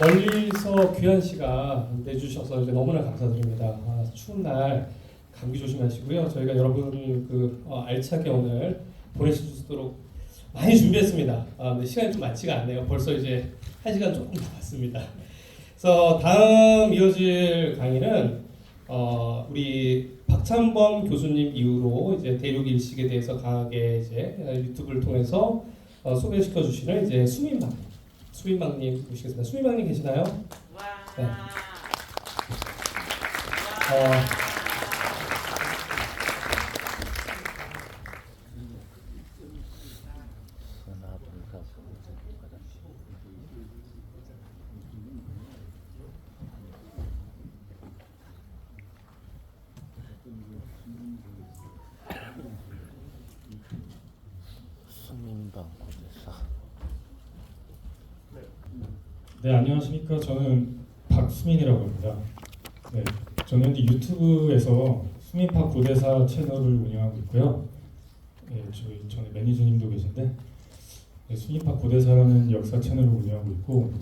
멀리서 귀한 시간 내주셔서 이제 너무나 감사드립니다. 아, 추운 날 감기 조심하시고요. 저희가 여러분 그 어, 알차게 오늘 보내실 수 있도록 많이 준비했습니다. 아, 근데 시간이 좀 많지가 않네요. 벌써 이제 한 시간 조금 남았습니다. 그래서 다음 이어질 강의는 어, 우리 박찬범 교수님 이후로 이제 대륙 일식에 대해서 강하게 이제 유튜브를 통해서 어, 소개시켜 주시는 이제 수민 박 수민박님 모시겠습니다. 수민박님 계시나요? 네. 어, 네 안녕하십니까 저는 박수민이라고 합니다. 네 저는 이 유튜브에서 수민파 고대사 채널을 운영하고 있고요. 네 저희 전에 매니저님도 계신데 네, 수민파 고대사라는 역사 채널을 운영하고 있고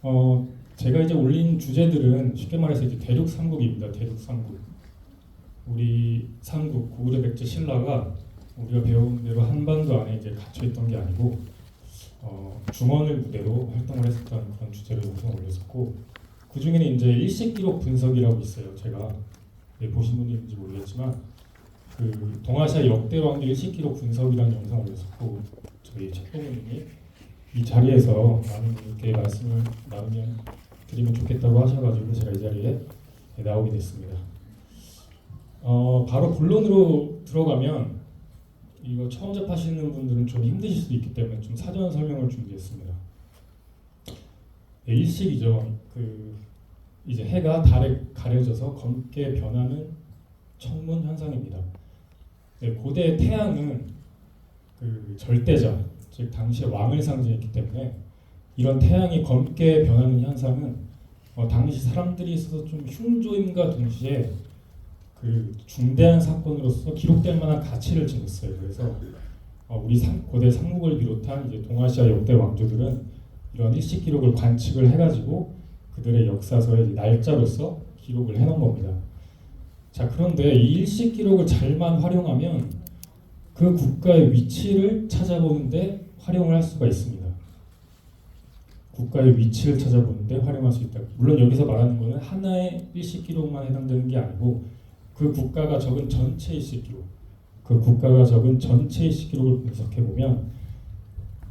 어 제가 이제 올린 주제들은 쉽게 말해서 이제 대륙 삼국입니다. 대륙 삼국 우리 삼국 고구려 백제 신라가 우리가 배운 대로 한반도 안에 이제 갇혀 있던 게 아니고 어, 중원을 무대로 활동을 했었던 그런 주제로 영상을 올렸었고 그 중에는 이제 일식 기록 분석이라고 있어요. 제가 예, 보신 있는지 모르겠지만 그 동아시아 역대 왕조 일식 기록 분석이라는 영상 을 올렸었고 저희 책동님이 이 자리에서 많은 분께 말씀을 나누면 드리면 좋겠다고 하셔가지고 제가 이 자리에 예, 나오게 됐습니다. 어, 바로 본론으로 들어가면 이거 처음 접하시는 분들은 좀 힘드실 수도 있기 때문에 좀 사전 설명을 준비했습니다. 네, 일식이죠. 그 이제 해가 달에 가려져서 검게 변하는 청문 현상입니다. 네, 고대 태양은 그 절대자, 즉 당시의 왕을 상징했기 때문에 이런 태양이 검게 변하는 현상은 어, 당시 사람들이 있어서 좀 흉조임과 동시에 그 중대한 사건으로서 기록될 만한 가치를 지녔어요. 그래서 어, 우리 삼, 고대 삼국을 비롯한 이제 동아시아 역대 왕조들은 이런 일식 기록을 관측을 해가지고 그들의 역사서의 날짜로서 기록을 해놓은 겁니다. 자 그런데 이 일식 기록을 잘만 활용하면 그 국가의 위치를 찾아보는데 활용을 할 수가 있습니다. 국가의 위치를 찾아보는데 활용할 수 있다. 물론 여기서 말하는 것은 하나의 일식 기록만 해당되는 게 아니고 그 국가가 적은 전체 일식 기록, 그 국가가 적은 전체 일식 기록을 분석해 보면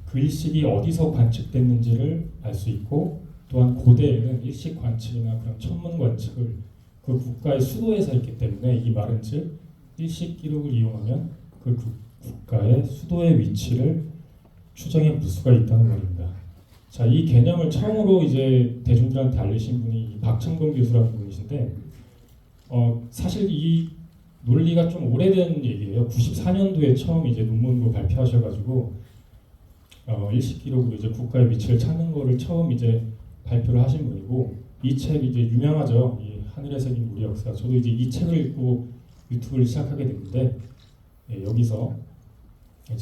그 일식이 어디서 관측됐는지를 알 수 있고 또한 고대에는 일식 관측이나 그런 천문 관측을 그 국가의 수도에서 했기 때문에 이 말은 즉 일식 기록을 이용하면 그 국- 국가의 수도의 위치를 추정해 볼 수가 있다는 말입니다. 자, 이 개념을 처음으로 이제 대중들한테 알리신 분이 이 박창근 교수라는 분이신데 어, 사실 이 논리가 좀 오래된 얘기예요. 94년도에 처음 이제 논문으로 발표하셔가지고 어, 일식 기록으로 이제 국가의 위치를 찾는 거를 처음 이제 발표를 하신 분이고 이 책 이제 유명하죠. 이 하늘의 색인 우리 역사. 저도 이제 이 책을 읽고 유튜브를 시작하게 됐는데 예, 여기서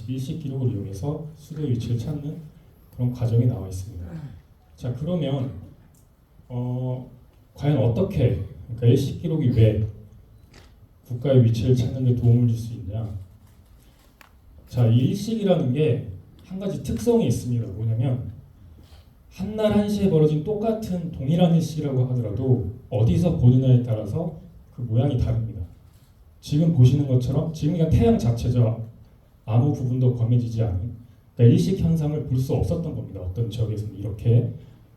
일식 기록을 이용해서 수도의 위치를 찾는 그런 과정이 나와 있습니다. 자 그러면 어, 과연 어떻게 그러니까 일식 기록이 왜 국가의 위치를 찾는 데 도움을 줄 수 있냐? 자, 이 일식이라는 게 한 가지 특성이 있습니다. 뭐냐면 한날 한시에 벌어진 똑같은 동일한 일식이라고 하더라도 어디서 보느냐에 따라서 그 모양이 다릅니다. 지금 보시는 것처럼 지금 그냥 태양 자체죠. 아무 부분도 검해지지 않은 그러니까 일식 현상을 볼 수 없었던 겁니다. 어떤 지역에서는 이렇게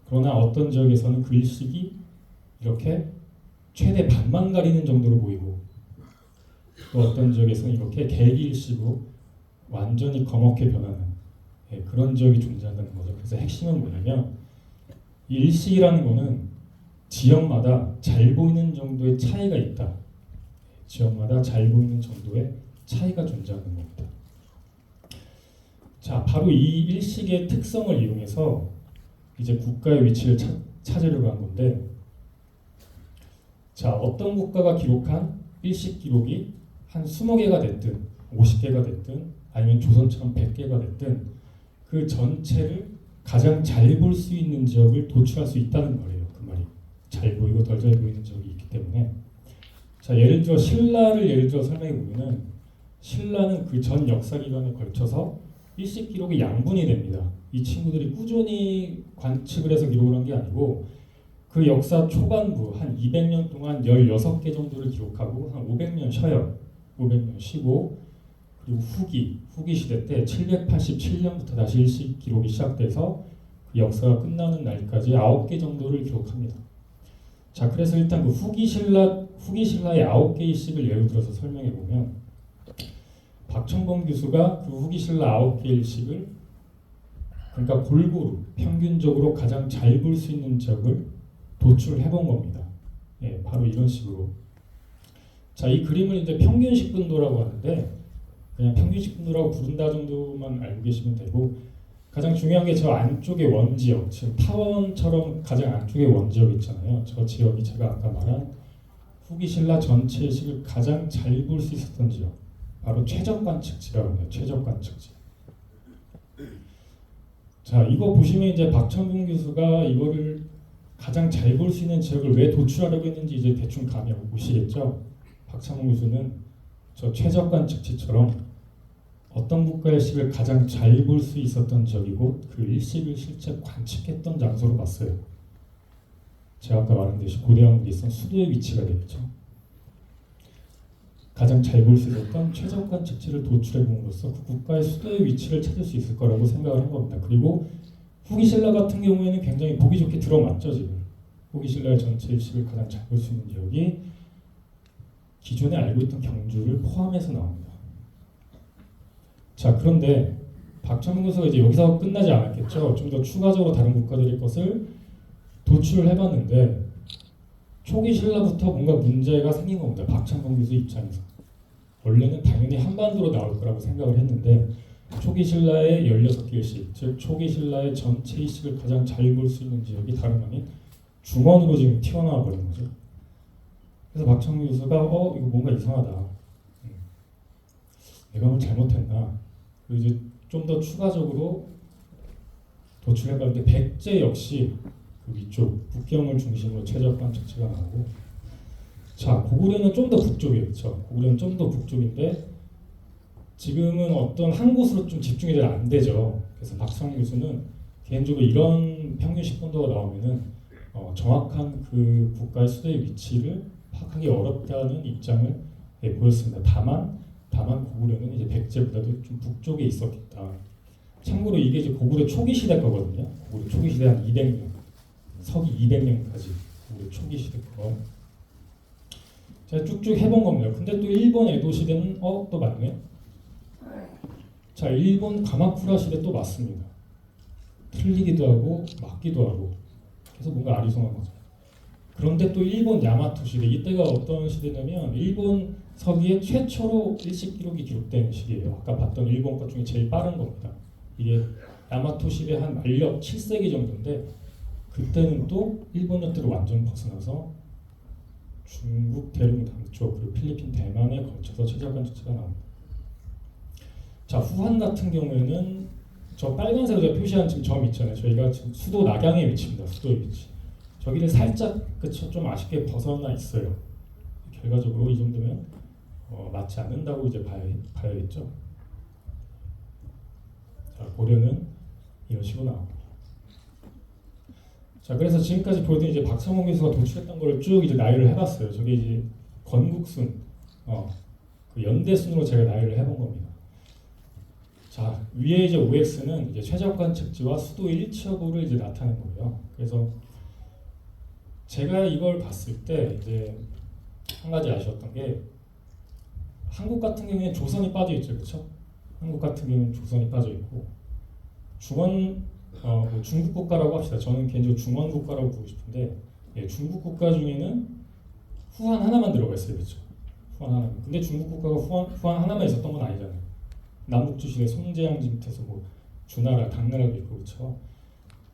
그러나 어떤 지역에서는 그 일식이 이렇게 최대 반만 가리는 정도로 보이고 또 어떤 지역에서는 이렇게 개기일식으로 완전히 검게 변하는 예, 그런 지역이 존재한다는 거죠. 그래서 핵심은 뭐냐면 이 일식이라는 거는 지역마다 잘 보이는 정도의 차이가 있다. 지역마다 잘 보이는 정도의 차이가 존재하는 겁니다. 자, 바로 이 일식의 특성을 이용해서 이제 국가의 위치를 찾, 찾으려고 한 건데 자, 어떤 국가가 기록한 일식 기록이 한 20개가 됐든 50개가 됐든 아니면 조선처럼 100개가 됐든 그 전체를 가장 잘 볼 수 있는 지역을 도출할 수 있다는 거예요. 그 말이 잘 보이고 덜 잘 보이는 지역이 있기 때문에 자 예를 들어 신라를 예를 들어 설명해 보면은 신라는 그 전 역사 기간에 걸쳐서 일식 기록이 양분이 됩니다. 이 친구들이 꾸준히 관측을 해서 기록을 한 게 아니고 그 역사 초반부 한 200년 동안 16개 정도를 기록하고 한 500년 쉬어요. 500년 쉬고 그리고 후기 후기 시대 때 787년부터 다시 일식 기록이 시작돼서 그 역사가 끝나는 날까지 9개 정도를 기록합니다. 자, 그래서 일단 그 후기 신라 후기 신라의 9개 일식을 예를 들어서 설명해 보면 박천범 교수가 그 후기 신라 9개 일식을 그러니까 골고루 평균적으로 가장 잘 볼 수 있는 지역을 도출해 본 겁니다. 예, 바로 이런 식으로. 자, 이 그림을 이제 평균식 분도라고 하는데 그냥 평균식 분도라고 부른다 정도만 알고 계시면 되고 가장 중요한 게 저 안쪽에 원지역, 지금 타원처럼 가장 안쪽에 원지역 있잖아요. 저 지역이 제가 아까 말한 후기 신라 전체 식을 가장 잘 볼 수 있었던 지역, 바로 최적 관측지라고 합니다. 최적 관측지. 자, 이거 보시면 이제 박천봉 교수가 이거를 가장 잘 볼 수 있는 지역을 왜 도출하려고 했는지 이제 대충 감이 오시겠죠. 박찬호 교수는 저 최적 관 측지처럼 어떤 국가의 식을 가장 잘 볼 수 있었던 지역이고 그 일식을 실제 관측했던 장소로 봤어요. 제가 아까 말한 듯이 고대 왕국에 있던 수도의 위치가 되겠죠. 가장 잘 볼 수 있었던 최적 관 측지를 도출해 봄으로써 그 국가의 수도의 위치를 찾을 수 있을 거라고 생각을 한 겁니다. 그리고 후기 신라 같은 경우에는 굉장히 보기 좋게 들어맞죠 지금. 후기 신라의 전체 일식을 가장 잘 볼 수 있는 지역이 기존에 알고 있던 경주를 포함해서 나옵니다. 자 그런데 박찬문 교수가 이제 여기서 끝나지 않았겠죠. 좀 더 추가적으로 다른 국가들의 것을 도출을 해봤는데 초기 신라부터 뭔가 문제가 생긴 겁니다. 박찬문 교수 입장에서 원래는 당연히 한반도로 나올 거라고 생각을 했는데 초기 신라의 16개씩 즉 초기 신라의 전체 이식을 가장 잘 볼 수 있는 지역이 다름 아닌 중원으로 지금 튀어나와 버린 거죠. 그래서 박찬문 교수가 어 이거 뭔가 이상하다. 음. 내가 뭘 잘못했나? 그리고 이제 좀 더 추가적으로 도출해봤는데 백제 역시 그 위쪽 북경을 중심으로 최적 관측지가 나오고 자 고구려는 좀 더 북쪽이었죠. 고구려는 좀 더 북쪽인데 지금은 어떤 한 곳으로 좀 집중이 잘 안 되죠. 그래서 박성 교수는 개인적으로 이런 평균식 본도가 나오면은 어, 정확한 그 국가의 수도의 위치를 파악하기 어렵다는 입장을 예, 보였습니다. 다만 다만 고구려는 이제 백제보다도 좀 북쪽에 있었겠다. 참고로 이게 이제 고구려 초기 시대 거거든요. 고구려 초기 시대 한 200년, 서기 200년까지 고구려 초기 시대 거. 제가 쭉쭉 해본 겁니다. 근데 또 일본 에도 시대는 어 또 맞네. 자 일본 가마쿠라 시대 또 맞습니다. 틀리기도 하고 맞기도 하고 그래서 뭔가 아리송한 거죠. 그런데 또 일본 야마토 시대 이때가 어떤 시대냐면 일본 서기에 최초로 일식 기록이 기록된 시기예요. 아까 봤던 일본 것 중에 제일 빠른 겁니다. 이게 야마토 시대 한 만력 7세기 정도인데 그때는 또 일본 연대로 완전 벗어나서 중국 대륙 남쪽 그리고 필리핀 대만에 걸쳐서 최저간 주체가 나옵니다. 자 후한 같은 경우에는 저 빨간색으로 표시한 지금 점 있잖아요. 저희가 지금 수도 낙양에 위치입니다. 수도의 위치. 저기를 살짝 그쵸 좀 아쉽게 벗어나 있어요. 결과적으로 이 정도면 어, 맞지 않는다고 이제 봐야, 봐야겠죠. 자 고려는 이런 식으로 나옵니다. 자 그래서 지금까지 보여드린 이제 박성호 교수가 도출했던 거를 쭉 이제 나열을 해봤어요. 저게 이제 건국순, 어, 그 연대순으로 제가 나열을 해본 겁니다. 자 위에 이제 OX는 이제 최적관 측지와 수도 일치여부를 이제 나타낸 거예요. 그래서 제가 이걸 봤을 때 이제 한 가지 아쉬웠던 게 한국 같은 경우에 조선이 빠져 있죠, 그렇죠? 한국 같은 경우는 조선이 빠져 있고 중원 어, 뭐 중국 국가라고 합시다. 저는 개인적으로 중원 국가라고 보고 싶은데 예, 중국 국가 중에는 후한 하나만 들어가 있어요, 그렇죠? 후한 하나. 근데 중국 국가가 후한, 후한 하나만 있었던 건 아니잖아요. 남북주 시대 송제양지 밑에서 뭐 주나라, 당나라도 있고 그렇죠.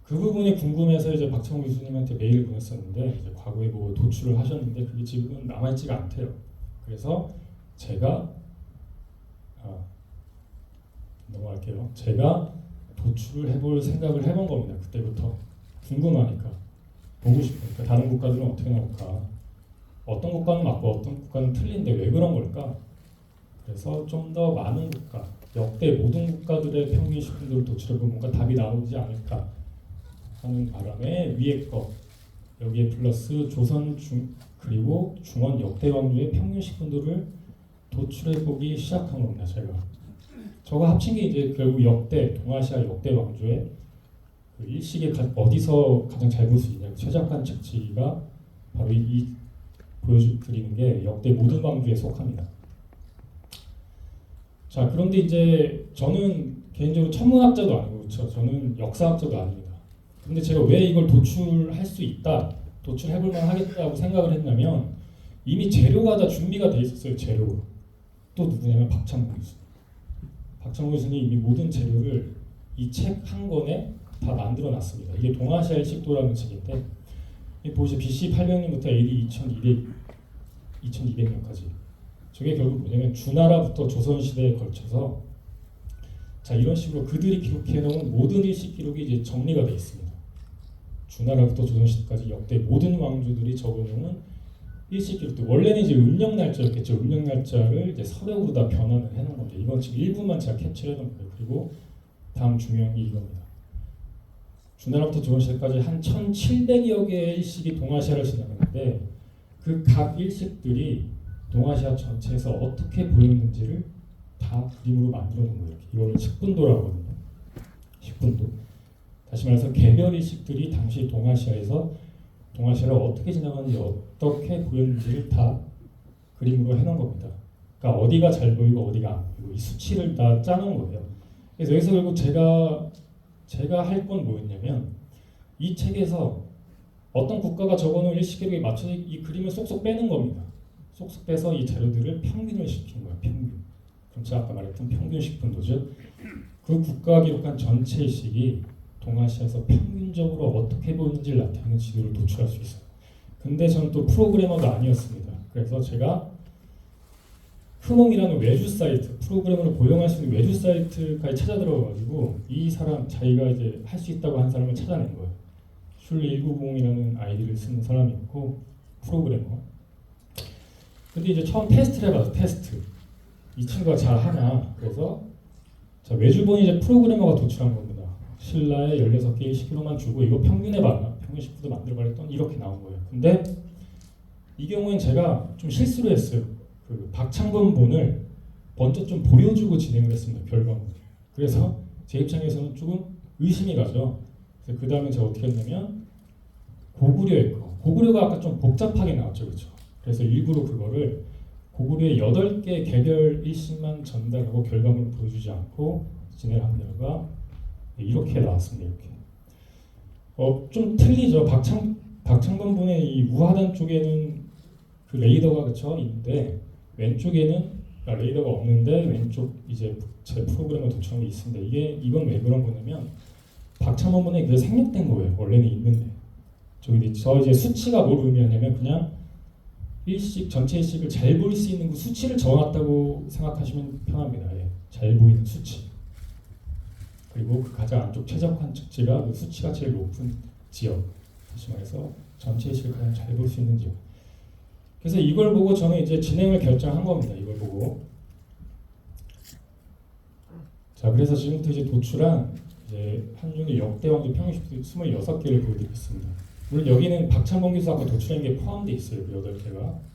그 부분이 궁금해서 이제 박창호 교수님한테 메일을 보냈었는데 과거에 뭐 도출을 하셨는데 그게 지금은 남아있지가 않대요. 그래서 제가 아, 넘어갈게요. 제가 도출을 해볼 생각을 해본 겁니다. 그때부터 궁금하니까 보고 싶으니까 다른 국가들은 어떻게 나올까? 어떤 국가는 맞고 어떤 국가는 틀린데 왜 그런 걸까? 그래서 좀 더 많은 국가, 역대 모든 국가들의 평균 식품도를 도출해보면 뭔가 답이 나오지 않을까 하는 바람에 위에 거 여기에 플러스 조선 중 그리고 중원 역대 왕조의 평균 식품도를 도출해보기 시작한 겁니다. 제가 저거 합친 게 이제 결국 역대 동아시아 역대 왕조의 그 일식에 가, 어디서 가장 잘 볼 수 있냐 최적한 측지가 바로 이, 이 보여드리는 게 역대 모든 왕조에 속합니다. 자 그런데 이제 저는 개인적으로 천문학자도 아니고 저, 저는 역사학자도 아닙니다. 근데 제가 왜 이걸 도출할 수 있다, 도출해볼 만 하겠다고 생각을 했냐면 이미 재료가 다 준비가 돼 있었어요. 재료가 또 누구냐면 박찬호 교수. 박찬호 교수는 이미 모든 재료를 이 책 한 권에 다 만들어 놨습니다. 이게 동아시아 일식도라는 책인데 이 보시죠. BC 800년부터 AD 2200 2200년까지 저게 결국 뭐냐면 주나라부터 조선 시대에 걸쳐서 자 이런 식으로 그들이 기록해 놓은 모든 일식 기록이 이제 정리가 돼 있습니다. 주나라부터 조선 시대까지 역대 모든 왕조들이 적어놓은 일식 기록도 원래는 이제 음력 날짜였겠죠. 음력 날짜를 이제 서력으로 다 변환을 해놓은 겁니다. 이건 지금 일부만 제가 캡처해 놓은 거예요. 그리고 다음 중요한 게 이겁니다. 주나라부터 조선 시대까지 한 1,700여 개의 일식이 동아시아를 지나갔는데 그 각 일식들이 동아시아 전체에서 어떻게 보였는지를 다 그림으로 만들어 놓은 거예요. 이거를 식분도라고 하거든요. 식분도. 다시 말해서 개별 일식들이 당시 동아시아에서 동아시아를 어떻게 지나가는지 어떻게 보였는지를 다 그림으로 해놓은 겁니다. 그러니까 어디가 잘 보이고 어디가 안 보이고 이 수치를 다 짜놓은 거예요. 그래서 여기서 결국 제가 제가 할 건 뭐였냐면 이 책에서 어떤 국가가 적어놓은 일시기록에 맞춰서 이 그림을 쏙쏙 빼는 겁니다. 쏙쏙 빼서 이 자료들을 평균을 시킨 거예요. 평균. 그럼 제가 아까 말했던 평균 식분도죠. 그 국가가 기록한 전체 일식이 동아시아에서 평균적으로 어떻게 보이는지를 나타내는 지도를 도출할 수 있어요. 근데 저는 또 프로그래머가 아니었습니다. 그래서 제가 흐몽이라는 외주 사이트 프로그래머를 고용할 수 있는 외주 사이트까지 찾아 들어가지고 이 사람 자기가 이제 할 수 있다고 한 사람을 찾아낸 거예요. 슐리 190이라는 아이디를 쓰는 사람이었고 프로그래머. 근데 이제 처음 테스트를 해봐서 테스트. 이 친구가 잘 하나. 그래서 자 외주본이 이제 프로그래머가 도출한 겁니다. 신라에 16개의 시기로만 주고 이거 맞나? 평균 10%도 만들어 버렸던 이렇게 나온 거예요. 근데 이 경우엔 제가 좀 실수를 했어요. 그 박창범 본을 먼저 좀 보여주고 진행을 했습니다. 결과물. 그래서 제 입장에서는 조금 의심이 가죠. 그 다음에 제가 어떻게 했냐면 고구려의 거. 고구려가 아까 좀 복잡하게 나왔죠, 그렇죠? 그래서 일부러 그거를 고구려의 8개 개별 일식만 전달하고 결과물을 보여주지 않고 진행을 한 결과 이렇게 나왔습니다. 이렇게. 어, 좀 틀리죠. 박창 박창범 분의 이 우하단 쪽에는 그 레이더가 그쵸 있는데 왼쪽에는 그러니까 레이더가 없는데 왼쪽 이제 제 프로그램에 게 있습니다. 이게 이건 왜 그런 거냐면 박창범 분의 그게 생략된 거예요. 원래는 있는데 저기 저 이제 수치가 뭘 의미하냐면 그냥 일식 전체 일식을 잘 보일 수 있는 그 수치를 적어놨다고 생각하시면 편합니다. 예. 잘 보이는 수치. 그리고 그 가장 안쪽 최적화 측지가 그 수치가 제일 높은 지역. 다시 말해서 전체 일식을 가장 잘 볼 수 있는 지역. 그래서 이걸 보고 저는 이제 진행을 결정한 겁니다. 이걸 보고. 자, 그래서 지금부터 이제 도출한 이제 한중일 역대 왕조 평균 26개를 보여드리겠습니다. 물론 여기는 박찬범 교수 아까 도출한 게 포함되어 있어요. 그 8개가.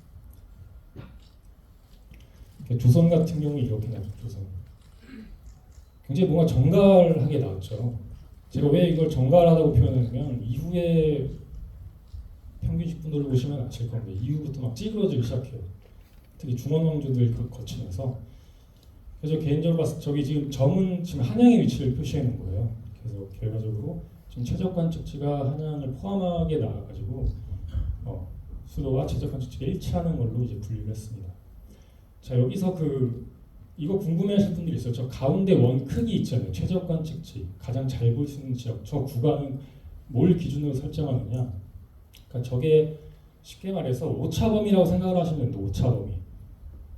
조선 같은 경우 이렇게 나왔죠. 조선. 굉장히 뭔가 정갈하게 나왔죠. 제가 왜 이걸 정갈하다고 표현하냐면 이후에 평균 식분도를 보시면 아실 겁니다. 이후부터 막 찌그러지기 시작해요. 특히 중원 왕조들 그 거치면서 그래서 개인적으로 봤을 때 저기 지금 점은 지금 한양의 위치를 표시해 놓은 거예요. 그래서 결과적으로 지금 최적관 측지가 한양을 포함하게 나와가지고 어, 수도와 최적관 측지가 일치하는 걸로 이제 분류를 했습니다. 자 여기서 그 이거 궁금해하실 분들이 있어요. 저 가운데 원 크기 있잖아요. 최적관 측지 가장 잘 볼 수 있는 지역. 저 구간은 뭘 기준으로 설정하느냐? 그러니까 저게 쉽게 말해서 오차범위라고 생각을 하시면 됩니다. 오차범위.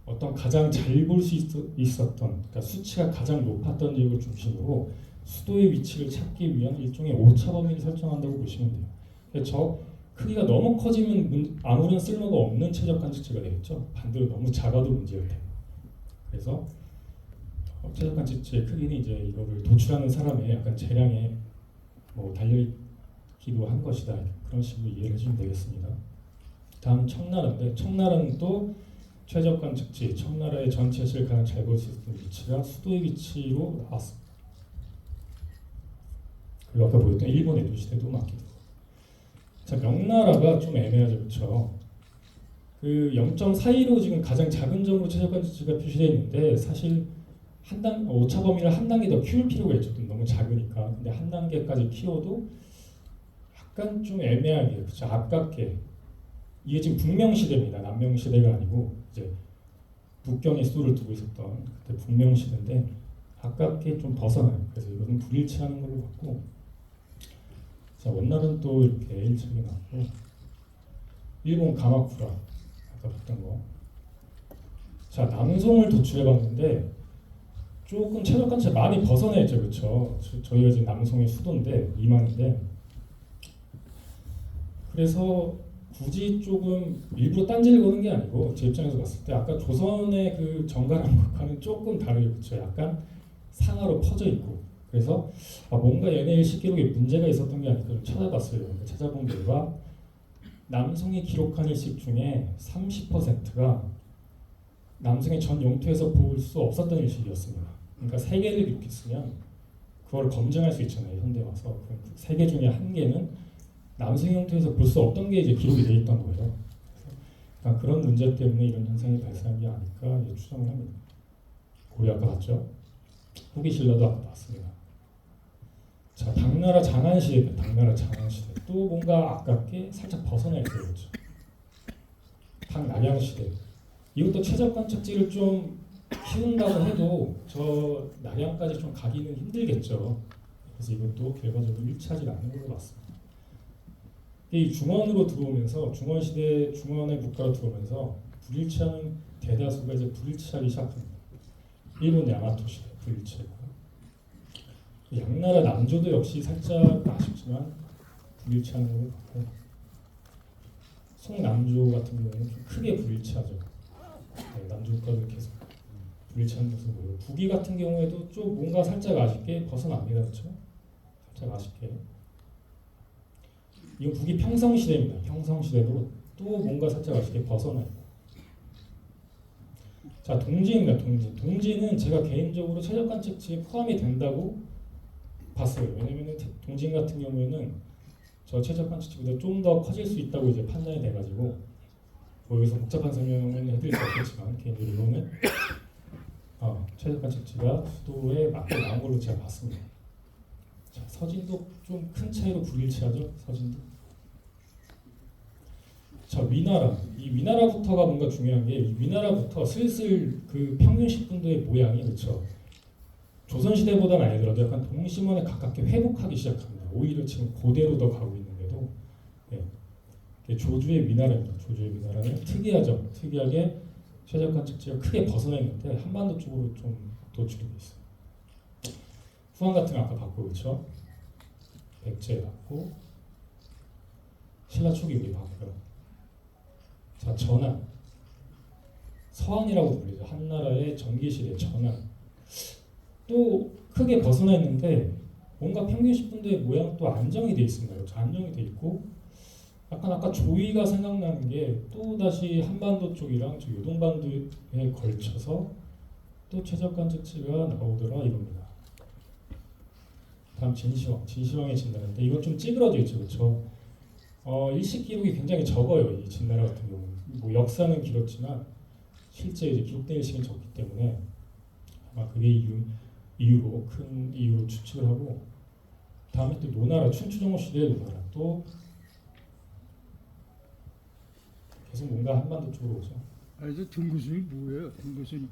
어떤 가장 잘 볼 수 있었던, 그러니까 수치가 가장 높았던 지역을 중심으로 수도의 위치를 찾기 위한 일종의 오차 범위를 설정한다고 보시면 돼요. 그래서 저 크기가 너무 커지면 문- 아무런 쓸모가 없는 최적간 측지가 되겠죠. 반대로 너무 작아도 문제가 돼요. 그래서 어, 최적간 측지의 크기는 이제 이거를 도출하는 사람의 약간 재량에 뭐 달려있기도 한 것이다. 그런 식으로 이해를 해주면 되겠습니다. 다음 청나라인데 청나라는 또 최적간 측지, 청나라의 전체 시를 가장 잘 볼 수 있는 위치가 수도의 위치로 나왔습니다. 그리고 아까 보였던 일본 에도 시대도 맞기도. 자 명나라가 좀 애매하죠, 그렇죠? 그 0.42로 지금 가장 작은 점으로 최적간 측지가 표시되어 있는데 사실 한 단, 오차 범위를 한 단계 더 키울 필요가 있죠. 좀 너무 작으니까. 근데 한 단계까지 키워도 약간 좀 애매하게, 그렇죠? 아깝게 이게 지금 북명 시대입니다. 남명 시대가 아니고 이제 북경에 수도를 두고 있었던 그때 북명 시대인데 아깝게 좀 벗어나요. 그래서 이거는 불일치하는 걸로 봤고 자 원날은 또 이렇게 일치하게 나왔고 일본 가마쿠라 아까 봤던 거. 자 남송을 도출해봤는데 조금 최저간치 많이 벗어나 있죠, 그렇죠? 저희가 지금 남송의 수도인데 이만인데 그래서 굳이 조금 일부러 딴지를 거는 게 아니고 제 입장에서 봤을 때 아까 조선의 그 정갈한국화는 조금 다르게 그쵸 약간 상하로 퍼져 있고 그래서 아 뭔가 얘네 일식 기록에 문제가 있었던 게 아닐까 좀 찾아봤어요 그러니까 찾아본 결과 남성이 기록한 일식 중에 30%가 남성의 전 영토에서 볼 수 없었던 일식이었습니다 그러니까 세 개를 기록했으면 그걸 검증할 수 있잖아요 현대 와서 세개 중에 한 개는 남성 형태에서 볼 수 없던 게 이제 기록이 돼 있던 거예요. 약간 그런 문제 때문에 이런 현상이 발생한 게 아닐까 추정을 합니다. 고려 아까 봤죠? 후기 신라도 아까 봤습니다. 자, 당나라 장안 시대입니다. 당나라 장안 시대. 또 뭔가 아깝게 살짝 벗어나 있어요, 그렇죠? 당낙양 시대. 이것도 최적관 착지를 좀 키운다고 해도 저 낙양까지 좀 가기는 힘들겠죠. 그래서 이것도 결과적으로 일치하지 않는 걸로 봤습니다. 이 중원으로 들어오면서 중원 시대 중원의 국가로 들어오면서 불일치하는 대다수가 이제 불일치하기 시작합니다. 일본 야마토 시대 불일치하고 양나라 남조도 역시 살짝 아쉽지만 불일치하는 걸로 봤고 송남조 같은 경우는 좀 크게 불일치하죠. 네, 남조 국가도 계속 불일치하는 모습을 보여요. 북위 같은 경우에도 좀 뭔가 살짝 아쉽게 벗어납니다, 그렇죠? 살짝 아쉽게. 이건 북이 평성 시대입니다. 평성 시대도 또 뭔가 살짝 아쉽게 벗어나 있고. 자 동지입니다. 동지. 동지는 제가 개인적으로 최저간 측지에 포함이 된다고 봤어요. 왜냐면은 동진 같은 경우에는 저 최저간 측지보다 좀 더 커질 수 있다고 이제 판단이 돼가지고 뭐 여기서 복잡한 설명은 해드릴 수 없겠지만 개인적으로는 어, 최저간 측지가 수도에 맞게 나온 걸로 제가 봤습니다. 자, 서진도 좀 큰 차이로 불일치하죠. 서진도. 자 위나라 이 위나라부터가 뭔가 중요한 게 이 위나라부터 슬슬 그 평균 10분도의 모양이 그렇죠. 조선 시대보다는 아니더라도 약간 동심원에 가깝게 회복하기 시작합니다. 오히려 지금 고대로 더 가고 있는데도 예. 조주의 위나라입니다. 조주의 위나라는 특이하죠. 특이하게 최적한 측지가 크게 벗어나 있는데 한반도 쪽으로 좀 도출이 돼 있어요. 후한 같은 거 아까 봤고 그렇죠. 백제 봤고 신라 초기 우리 봤고요. 자 전환 서한이라고 불리죠. 한나라의 전기시대 전환 또 크게 벗어나 있는데 뭔가 평균 10분도의 모양 또 안정이 돼 있습니다. 그렇죠? 안정이 돼 있고 약간 아까 조이가 생각나는 게 또 다시 한반도 쪽이랑 저 요동반도에 걸쳐서 또 최적 관 측지가 나오더라 이겁니다. 다음 진시황, 진시황의 진나라인데 이건 좀 찌그러져 있죠, 그렇죠? 어, 일식 기록이 굉장히 적어요, 이 진나라 같은 경우는. 뭐 역사는 길었지만 실제 이제 기록된 일식은 적기 때문에 아마 그게 이유, 이유로 큰 이유로 추측을 하고 다음에 또 노나라 춘추정무 시대의 노나라 또 계속 뭔가 한반도 쪽으로 오죠. 아니 저 등구순이 뭐예요? 등구순이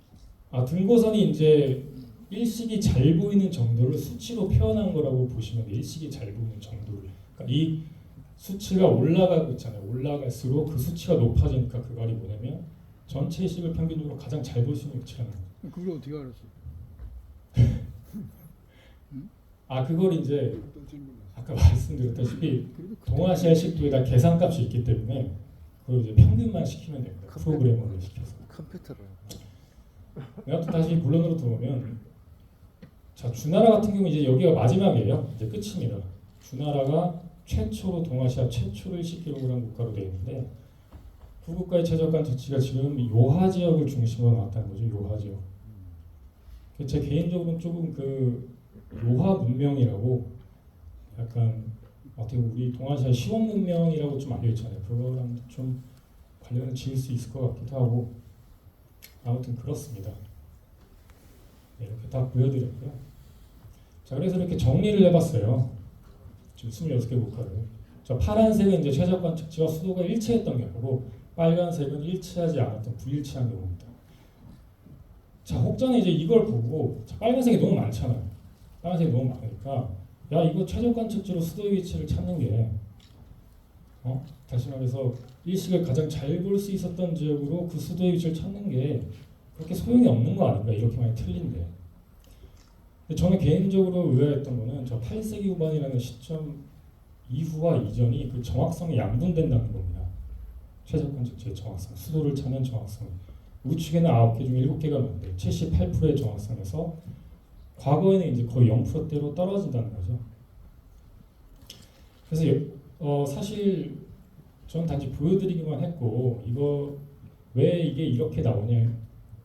아 등고선이 이제 일식이 잘 보이는 정도를 수치로 표현한 거라고 보시면. 일식이 잘 보이는 정도를. 그러니까 이 수치가 올라가고 있잖아요. 올라갈수록 그 수치가 높아지니까 그 말이 뭐냐면 전체 일식을 평균적으로 가장 잘 볼 수 있는 위치라는 거예요. 그걸 어떻게 알았어? 아 그걸 이제 아까 말씀드렸다시피 동아시아 식도에다 계산값이 있기 때문에 그걸 이제 평균만 시키면 됩니다. 프로그래머를 시켜서. 컴퓨터로. 내가 또 다시 본론으로 들어오면 자 주나라 같은 경우 이제 여기가 마지막이에요. 이제 끝입니다. 주나라가 최초로 동아시아 최초로 10kg 국가로 되어 있는데 그 국가의 최저간 조치가 지금 요하 지역을 중심으로 나왔다는 거죠. 요하 지역. 그제 개인적으로는 조금 그 요하 문명이라고 약간 어떻게 우리 동아시아 시원 문명이라고 좀 알려 있잖아요. 그거랑 좀 관련을 지을 수 있을 것 같기도 하고 아무튼 그렇습니다. 네, 이렇게 다 보여드렸고요. 자, 그래서 이렇게 정리를 해봤어요. 지금 26개 국가를. 자, 파란색은 이제 최저권 측지와 수도가 일치했던 경우고 빨간색은 일치하지 않았던 불일치한 경우입니다. 자, 혹자는 이제 이걸 보고 자, 빨간색이 너무 많잖아요. 빨간색이 너무 많으니까 야 이거 최저권 측지로 수도의 위치를 찾는 게 어? 다시 말해서 일식을 가장 잘 볼 수 있었던 지역으로 그 수도의 위치를 찾는 게 그렇게 소용이 없는 거 아닌가 이렇게 많이 틀린데 저는 개인적으로 의아했던 거는 저 8세기 후반이라는 시점 이후와 이전이 그 정확성이 양분된다는 겁니다 최저권 측지의 정확성 수도를 찾는 정확성 우측에는 9개 중 7개가 나는데 78%의 정확성에서 과거에는 이제 거의 0%대로 떨어진다는 거죠 그래서 여- 어, 사실 저는 단지 보여드리기만 했고 이거 왜 이게 이렇게 나오냐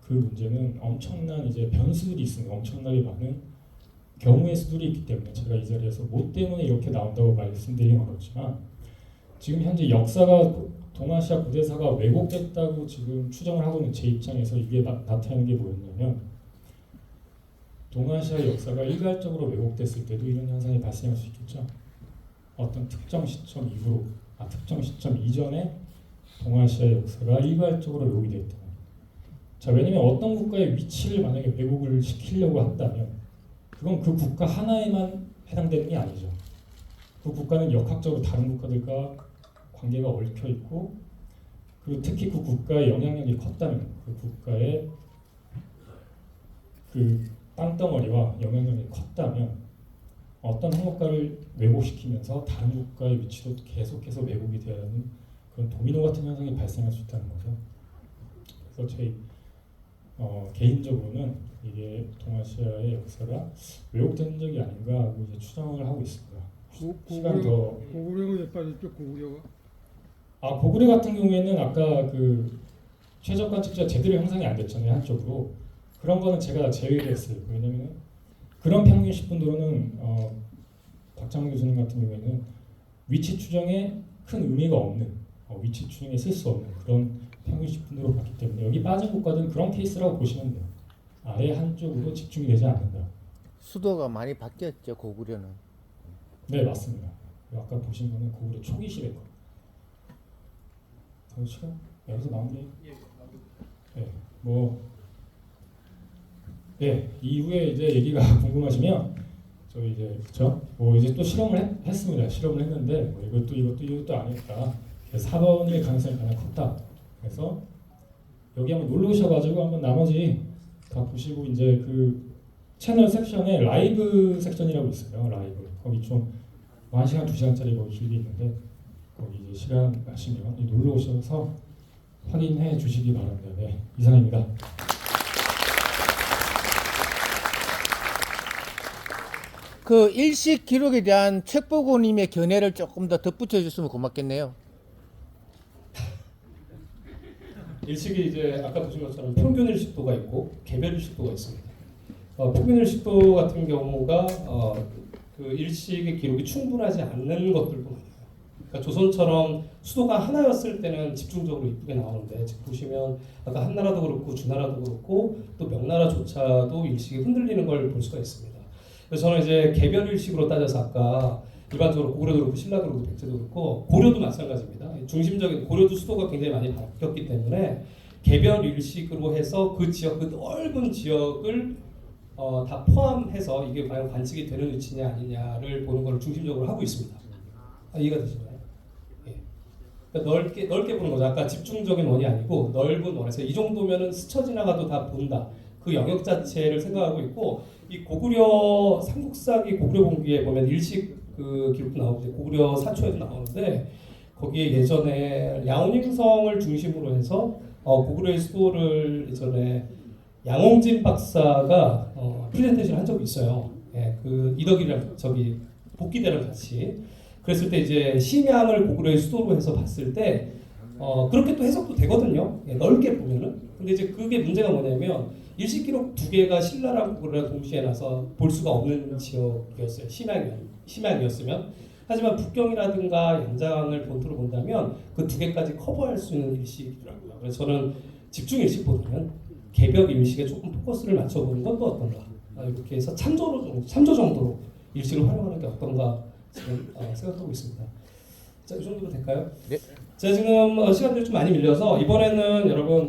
그 문제는 엄청난 이제 변수들이 있습니다. 엄청나게 많은 경우의 수들이 있기 때문에 제가 이 자리에서 뭐 때문에 이렇게 나온다고 말씀드리긴 어렵지만 지금 현재 역사가 동아시아 고대사가 왜곡됐다고 지금 추정을 하고 있는 제 입장에서 이게 나, 나타나는 게 뭐였냐면 동아시아 역사가 일괄적으로 왜곡됐을 때도 이런 현상이 발생할 수 있겠죠. 어떤 특정 시점 이후로 아, 특정 시점 이전에 동아시아 역사가 일괄적으로 왜곡이 되었다. 자, 왜냐면 어떤 국가의 위치를 만약에 왜곡을 시키려고 한다면 그건 그 국가 하나에만 해당되는 게 아니죠. 그 국가는 역학적으로 다른 국가들과 관계가 얽혀 있고 그리고 특히 그 국가의 영향력이 컸다면 그 국가의 그 땅덩어리와 영향력이 컸다면 어떤 한 국가를 왜곡시키면서 다른 국가의 위치도 계속해서 왜곡이 되어야 하는 그런 도미노 같은 현상이 발생할 수 있다는 거죠. 그래서 제 어, 개인적으로는 이게 동아시아의 역사가 왜곡된 적이 아닌가 하고 이제 추정을 하고 있습니다. 고- 시간 더 고구려가 왜 빠졌죠? 고구려가 아 고구려 같은 경우에는 아까 그 최저가 측지가 제대로 형성이 안 됐잖아요 한쪽으로. 그런 거는 제가 제외를 했어요. 왜냐면 그런 평균 10분도로는 어, 박장훈 교수님 같은 경우에는 위치 추정에 큰 의미가 없는 어, 위치 추정에 쓸 수 없는 그런 평균 10분도로 봤기 때문에 여기 빠진 국가들은 그런 케이스라고 보시면 돼요. 아예 한쪽으로 집중이 되지 않는다. 수도가 많이 바뀌었죠 고구려는. 네 맞습니다. 아까 보신 거는 고구려 초기 시대 거 더 시간 여기서 나온 게 네, 뭐 예, 이후에 이제 얘기가 궁금하시면 저희 이제 그쵸? 뭐 이제 또 실험을 했, 했습니다. 실험을 했는데 뭐 이것도 이것도 이것도. 그래서 4번일 가능성이 가장 컸다. 그래서 여기 한번 놀러 오셔가지고 한번 나머지 다 보시고 이제 그 채널 섹션에 라이브 섹션이라고 있어요. 라이브 거기 좀한 시간 두 시간짜리 거기 길게 있는데 거기 시간 나시면 놀러 오셔서 확인해 주시기 바랍니다. 네, 이상입니다. 그 일식 기록에 대한 책보고님의 견해를 조금 더 덧붙여 줬으면 고맙겠네요. 일식이 이제 아까 보신 것처럼 평균 일식도가 있고 개별 일식도가 있습니다. 어, 평균 일식도 같은 경우가 어, 그 일식의 기록이 충분하지 않는 것들도 많아요. 그러니까 조선처럼 수도가 하나였을 때는 집중적으로 이쁘게 나오는데 지금 보시면 아까 한나라도 그렇고 주나라도 그렇고 또 명나라조차도 일식이 흔들리는 걸 볼 수가 있습니다. 그래서 저는 이제 개별 일식으로 따져서 아까 일반적으로 고구려도 그렇고 신라도 그렇고 백제도 그렇고 고려도 마찬가지입니다. 중심적인 고려도 수도가 굉장히 많이 바뀌었기 때문에 개별 일식으로 해서 그 지역 그 넓은 지역을 어, 다 포함해서 이게 과연 관측이 되는 위치냐 아니냐를 보는 걸 중심적으로 하고 있습니다. 아, 이해가 되시나요? 예. 그러니까 넓게 넓게 보는 거죠. 아까 집중적인 원이 아니고 넓은 원에서 이 정도면은 스쳐 지나가도 다 본다. 그 영역 자체를 생각하고 있고 이 고구려 삼국사기 고구려 본기에 보면 일식 그 기록도 나오고 고구려 사초에도 나오는데 거기에 예전에 야오닝성을 중심으로 해서 어, 고구려의 수도를 예전에 양홍진 박사가 어, 프레젠테이션 한 적이 있어요. 예, 그 이덕이랑 저기 복귀대랑 같이 그랬을 때 이제 심양을 고구려의 수도로 해서 봤을 때 어, 그렇게 또 해석도 되거든요. 예, 넓게 보면은. 근데 이제 그게 문제가 뭐냐면 일식 기록 두 개가 신라랑 고구려랑 동시에 나서 볼 수가 없는 지역이었어요. 심양이 심양이었으면. 하지만 북경이라든가 양장을 본토로 본다면 그 두 개까지 커버할 수 있는 일식이더라고요. 그래서 저는 집중 일식보다는 개벽 일식에 조금 포커스를 맞춰보는 건 또 어떤가. 아, 이렇게 해서 참조로 정- 참조 정도로 일식을 활용하는 게 어떤가 생각하고 있습니다. 자, 이 정도도 될까요? 네. 제가 지금 어, 시간들이 좀 많이 밀려서 이번에는 여러분